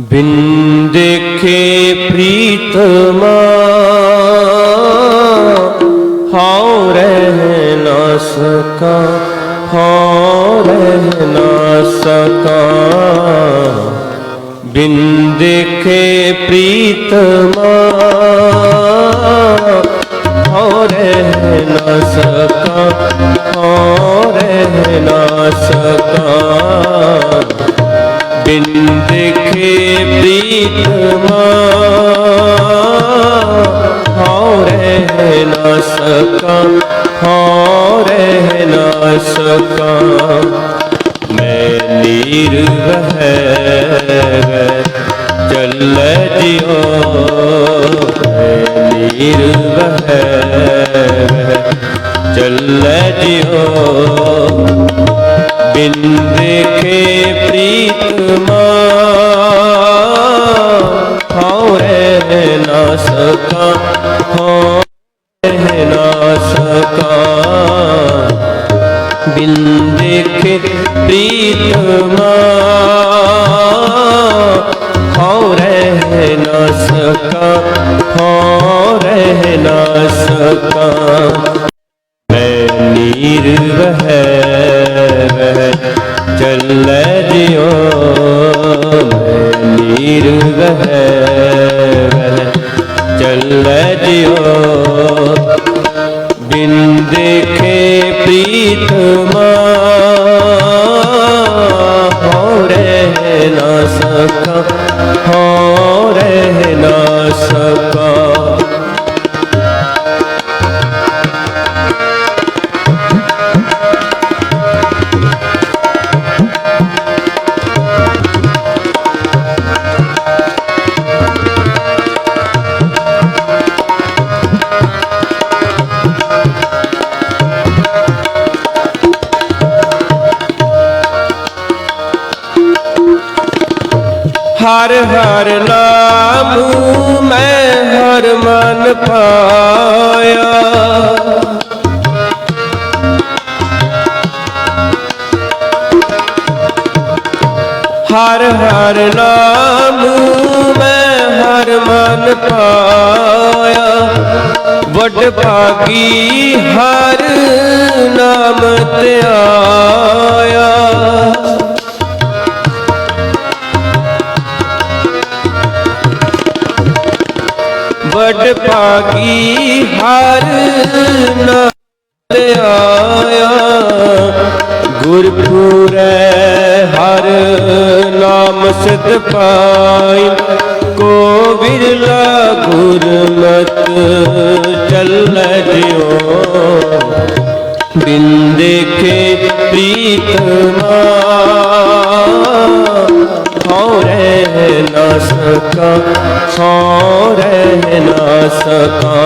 ਬਿਨ ਦੇਖੇ ਪ੍ਰੀਤਮਾ, ਹਉ ਰਹਿ ਨਾ ਸਕਾ, ਹਉ ਰਹਿ ਨਾ ਸਕਾ। ਬਿਨ ਦੇਖੇ ਪ੍ਰੀਤਮਾ, ਹਉ ਰਹਿ ਨਾ ਸਕਾ, ਹਉ ਰਹਿ ਨਾ ਸਕਾ। ਬਿਨ ਦੇਖੇ ਪ੍ਰੀਤਮਾ ਹਉ ਰਹਿ ਨਾ ਸਕਾ ਹਉ ਰਹਿ ਨਾ ਸਕਾ ਮੈਂ ਨੀਰ ਵਹਿ ਚੱਲੈ ਜਿਉ ਮੈਂ ਨੀਰ ਵਹਿ ਚੱਲੈ ਜਿਉ ਬਿਨ ਦੇਖੇ ਪ੍ਰੀਤਮਾ ਹਉ ਰਹਿ ਨਾ ਸਕਾ, ਹਉ ਰਹਿ ਨਾ ਸਕਾ। ਬਿਨ ਦੇਖੇ ਪ੍ਰੀਤਮਾ ਹਉ ਰਹਿ ਨਾ ਸਕਾ, ਹਉ ਰਹਿ ਨਾ ਸਕਾ। ਮੈਂ ਨੀਰ ਵਹਿ ਰਹਿ ਨਾ ਸਕਾ ਹੋ ਰਹਿ ਨਾ ਹਰ ਹਰ ਨਾਮ ਮੈਂ ਹਰ ਮਨ ਪਾਇਆ। ਹਰ ਹਰ ਨਾਮ ਮੈਂ ਹਰ ਮਨ ਪਾਇਆ। ਵੱਡ ਭਾਗੀ ਹਰ ਨਾਮ ਧਿਆਇਆ। ਵੱਡ ਭਾਗੀ ਹਰ ਨਾਮ ਆਇਆ। ਗੁਰਪੁਰੈ ਹਰ ਨਾਮ ਸਿਧ ਪਾਈ। ਕੋ ਬਿਰਲਾ ਗੁਰਮਤ ਚੱਲੈ ਜਿਉ। ਬਿਨ ਦੇਖੇ ਪ੍ਰੀਤਮਾ ਹਉ ਰਹਿ ਨਾ ਸਕਾ ਹਉ ਰਹਿ ਨਾ ਸਕਾ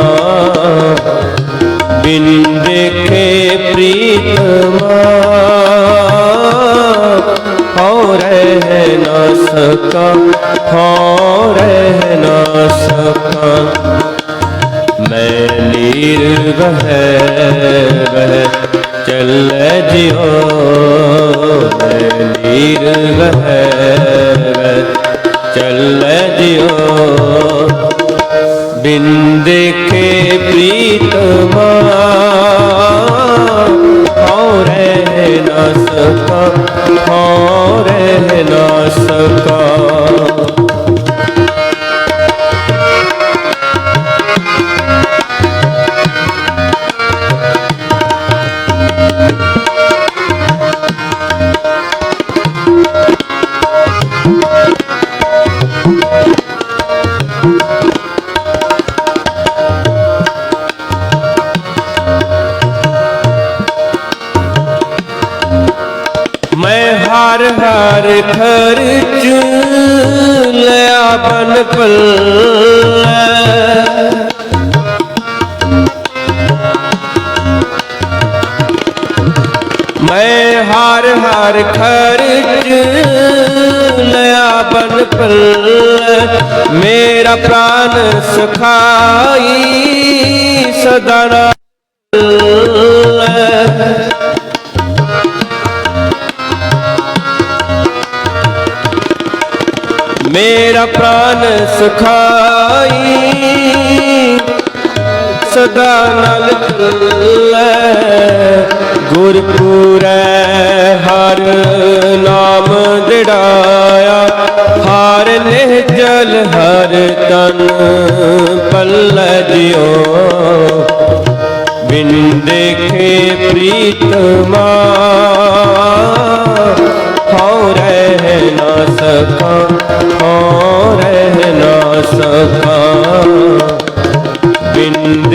ਬਿਨ ਦੇਖੇ ਪ੍ਰੀਤਮਾ ਹਉ ਰਹਿ ਨਾ ਸਕਾ ਹਉ ਰਹਿ ਨਾ ਸਕਾ ਮੈਂ ਨੀਰ ਵਹਿ ਵਹਿ ਚੱਲੈ ਜਿਉ ਮੈਂ ਨੀਰ ਵਹਿ ਵਹਿ ਚੱਲ ਜਿਓ। ਬਿਨ ਦੇਖੇ ਮੈਂ ਹਰ ਹਰ ਖਰਚ ਲਿਆ ਬਨ ਪੱਲੇ ਮੇਰਾ ਪ੍ਰਾਨ ਸਖਾਈ ਸਦਾ ਨਾਲ ਮੇਰਾ ਪ੍ਰਾਨ ਸੁਖਾਈ। ਸਦਾ ਨਲ ਚੱਲੈ। ਗੁਰਪੂਰੈ ਹਰ ਨਾਮ ਦਿੜਾਇਆ। ਹਰ ਨਿਹਜਲ ਹਰ ਤਨ ਪੱਲੇ ਜਿਉ। ਬਿਨ ਦੇਖੇ ਪ੍ਰੀਤਮਾ ਹਉ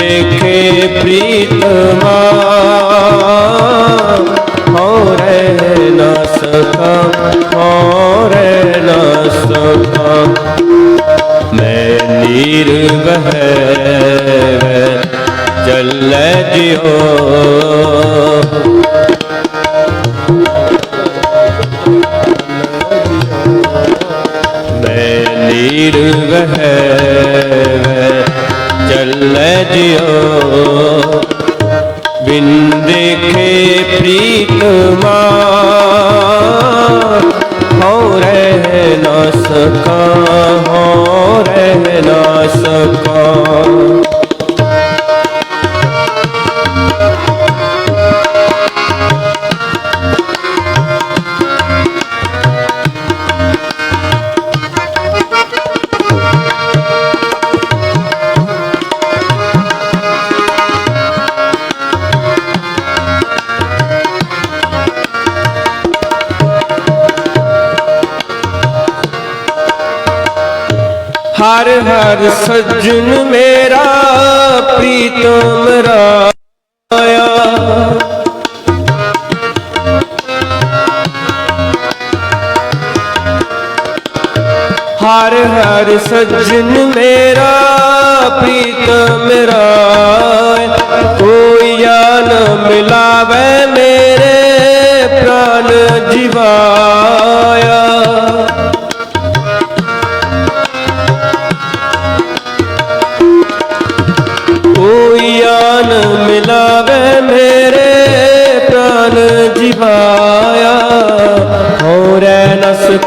ਦੇਖੇ ਪ੍ਰੀਤਮਾ ਹਉ ਰਹਿ ਨਾ ਸਕਾ ਹਉ ਰਹਿ ਨਾ ਸਕਾ ਮੈਂ ਨੀਰ ਵਹਿ ਚੱਲੈ ਜਿਉ ਮੈਂ ਨੀਰ ਜਿਉ ਬਿਨ ਦੇਖੇ ਪ੍ਰੀਤਮਾ ਹਉ ਰਹਿ ਨਾ ਸਕਾ ਹਉ ਰਹਿ ਨਾ ਸਕਾ। ਹਰ ਹਰ ਸੱਜਣ ਮੇਰਾ ਪ੍ਰੀਤਮ ਰਾਇਆ। ਹਰ ਹਰ ਸੱਜਣ ਮੇਰਾ ਪ੍ਰੀਤਮ ਰਾਇਆ। ਕੋਈ ਜਾਨ ਮਿਲਾਵੇ ਮੇਰੇ ਪ੍ਰਾਨ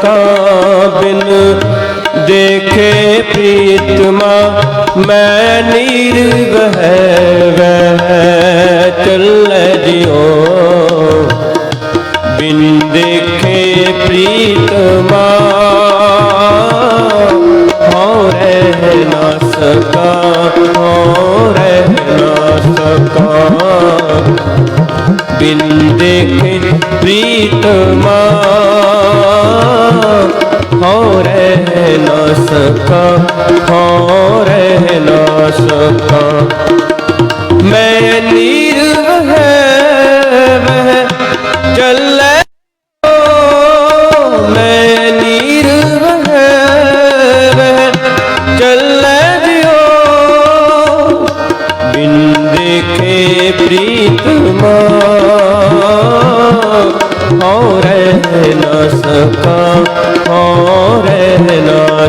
ਨ ਬਿਨ ਦੇਖੇ ਪ੍ਰੀਤਮਾ, ਮੈਂ ਨੀਰ ਹੈ ਵਹਿ ਚੱਲੇ ਜਿਉ। ਬਿਨ ਦੇਖੇ ਪ੍ਰੀਤਮਾ, ਹਉ ਰਹਿ ਨਾ ਨਾ ਸਕਾ ਬਿਨ ਦੇਖੇ ਪ੍ਰੀਤਮਾ ਹਉ ਰਹਿ ਨਾ ਸਕਾ ਹਉ ਰਹਿ ਨਾ ਸਕਾ। ਹਉ ਰਹਿ ਨਾ ਸਕਾ ਹਉ ਰਹਿ ਨਾ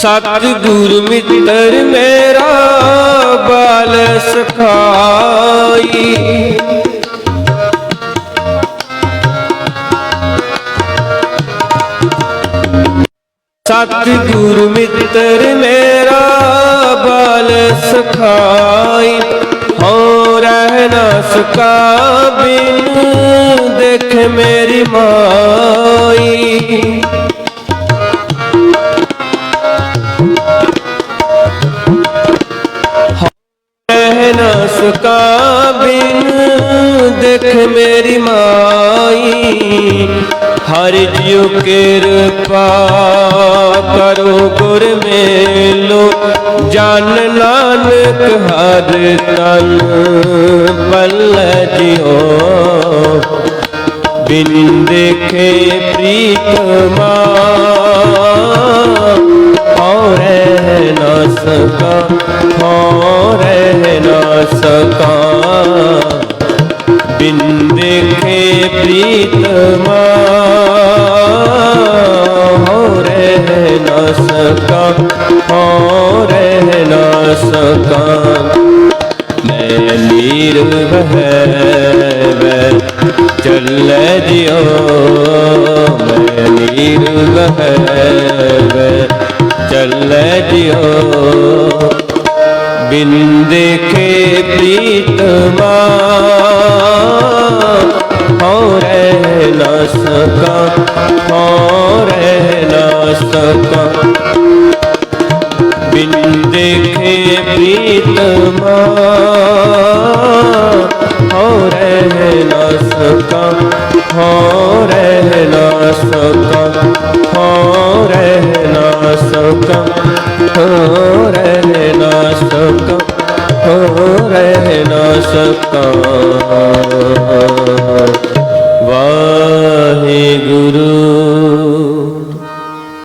ਸਕਾ ਸਤਿਗੁਰ ਮਿੱਤਰ ਮੇਰਾ ਬਾਲ ਸਖਾਈ। ਸਤਿਗੁਰ ਮਿੱਤਰ ਮੇਰਾ ਬਾਲ ਸਖਾਈ। ਹੋ ਰਹਿ ਨਾ ਸਕਾ ਬਿਨ, ਦੇਖ ਮੇਰੀ ਮਾਂ। ਕਿਰਪਾ, ਕਰੋ ਗੁਰ ਮੇਲੋ, ਜਨ ਨਾਨਕ ਹਰ ਤਨ ਪਲ ਜਿਉ। ਬਿਨ ਦੇਖੇ ਪ੍ਰੀਤਮਾ ਹਉ ਰਹਿ ਨਾ ਸਕਾ ਹੋ ਨਾ ਸਕਾ। ਬਿਨ ਦੇਖੇ ਪ੍ਰੀਤਮਾ ਹੋ ਰਹਿ ਨਾ ਸਕਾ ਹੋ ਰਹਿ ਨਾ ਸਕਾ। ਮੈਂ ਨੀਰ ਬਹਿ ਬੈ ਚੱਲੇ ਜਿਉ ਮੈਂ ਨੀਰ ਬਹਿ ਬੈ ਚੱਲੇ ਜਿਉ ਬਿਨ ਦੇਖੇ ਪ੍ਰੀਤਮਾ ਹੋ ਰਹਿ ਨਾ ਸਕਾ ਬਿਨ ਦੇਖੇ ਪ੍ਰੀਤਮਾ ਹੋ ਰਹਿ ਨਾ ਸਕਾ, ਹੋ ਰਹਿ ਨਾ ਸਕਾ, ਹੋ ਰਹਿ ਨਾ ਸਕਾ, ਹੋ ਰਹਿ ਨਾ ਸਕਾ, ਹੋ ਰਹਿ ਨਾ ਸਕਾ।